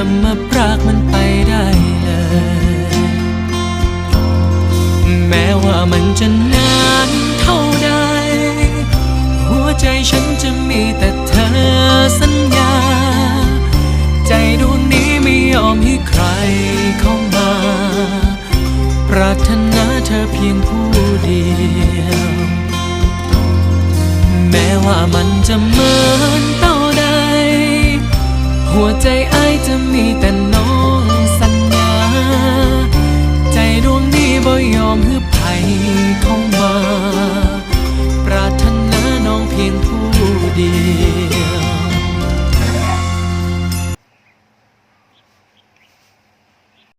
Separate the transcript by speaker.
Speaker 1: จะมาพรากมันไปได้เลย แม้ว่ามันจะนานเท่าใด หัวใจฉันจะมีแต่เธอสัญญา ใจดวงนี้ไม่ยอมให้ใครเข้ามา ปรารถนาเธอเพียงผู้เดียว แม้ว่ามันจะมือ ไอ้ายจะมีแต่น้องสัญญา ใจดวงนี้บ่ยอมให้ไผเข้ามา ปรารถนาน้องเพียงผู้เดียว